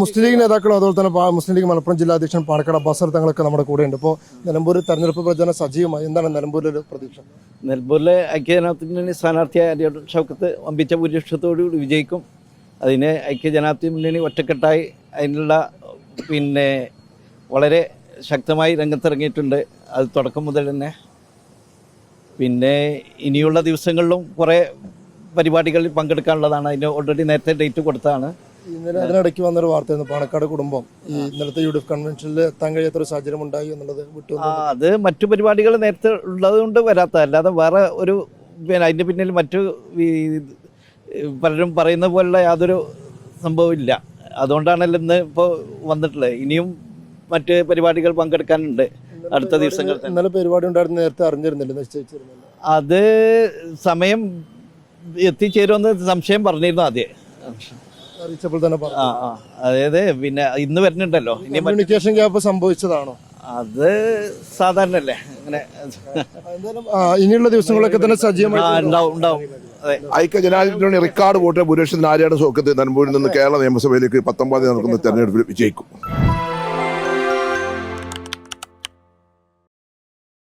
മുസ്ലിം league നേതാക്കളും അതുപോലെ തന്നെ മുസ്ലിം ലീഗ് മലപ്പുറം ജില്ലാ അധ്യക്ഷൻ പാണക്കാട് അബ്ബാസർ തങ്ങളൊക്കെ നമ്മുടെ കൂടെ ഉണ്ട് ഇപ്പോൾ നിലമ്പൂർ തെരഞ്ഞെടുപ്പ് പ്രചരണം സജീവമായി. എന്താണ് നിലമ്പൂരിലെ പ്രതീക്ഷ? നിലമ്പൂരിലെ ഐക്യജനാധിപത്യ സ്ഥാനാർത്ഥിയായ ഷൗക്കത്ത് വമ്പിച്ച ഭൂരിപക്ഷത്തോടുകൂടി വിജയിക്കും. അതിന് ഐക്യജനാധിപത്യ മുന്നണി ഒറ്റക്കെട്ടായി അതിനുള്ള പിന്നെ വളരെ ശക്തമായി രംഗത്തിറങ്ങിയിട്ടുണ്ട്. അത് തുടക്കം മുതൽ തന്നെ. പിന്നെ ഇനിയുള്ള ദിവസങ്ങളിലും കുറേ പരിപാടികളിൽ പങ്കെടുക്കാനുള്ളതാണ്. അതിന് ഓൾറെഡി നേരത്തെ ഡേറ്റ് കൊടുത്തതാണ്. ഇന്നലെ അതിനിടയ്ക്ക് വന്നൊരു വാർത്തയായിരുന്നു. പാണക്കാട് കുടുംബം ഈ ഇന്നലത്തെ യു ഡി എഫ് കൺവെൻഷനിൽ എത്താൻ കഴിയാത്ത ഒരു സാഹചര്യം ഉണ്ടായി എന്നുള്ളത് വിട്ടു അത് മറ്റു പരിപാടികൾ നേരത്തെ ഉള്ളത് കൊണ്ട് വരാത്ത അല്ലാതെ വേറെ ഒരു പിന്നെ അതിന്റെ പിന്നിൽ മറ്റു പലരും പറയുന്ന പോലുള്ള യാതൊരു സംഭവമില്ല. ഇല്ല അതുകൊണ്ടാണല്ലോ ഇന്ന് ഇപ്പോൾ വന്നിട്ടുള്ളത്. ഇനിയും മറ്റ് പരിപാടികൾ പങ്കെടുക്കാനുണ്ട് അടുത്ത ദിവസങ്ങൾ ഇന്നലെ പരിപാടി ഉണ്ടായിരുന്നു നേരത്തെ അറിഞ്ഞിരുന്നില്ല നിശ്ചയിച്ചിരുന്നില്ല. അത് സമയം എത്തിച്ചേരുമെന്ന് സംശയം പറഞ്ഞിരുന്നു ആദ്യം. അറിയിച്ചപ്പോൾ തന്നെ പറഞ്ഞു. ആ ആ. അതായത് പിന്നെ ഇന്ന് വരുന്നുണ്ടല്ലോ. ഇനി മറ്റ് കമ്മ്യൂണിക്കേഷൻ ഗ്യാപ്പ് സംഭവിച്ചതാണോ? അത് സാധാരണല്ലേ അങ്ങനെ എന്തായാലും ആ, ഇനിയുള്ള ദിവസങ്ങളൊക്കെ തന്നെ സജീവമായി ആ, ഉണ്ടാവും ഉണ്ടാവും. അതെ. ഐക്യ ജനാധിപത്യ റെക്കോർഡ് വോട്ട് ഭൂരിപക്ഷത്തിന് ആര്യാട് സോക്കത്ത് നിലമ്പൂരിൽ നിന്ന് കേരള നിയമസഭയിലേക്ക് പത്തൊമ്പതിൽ നടക്കുന്ന തെരഞ്ഞെടുപ്പിൽ വിജയിക്കും.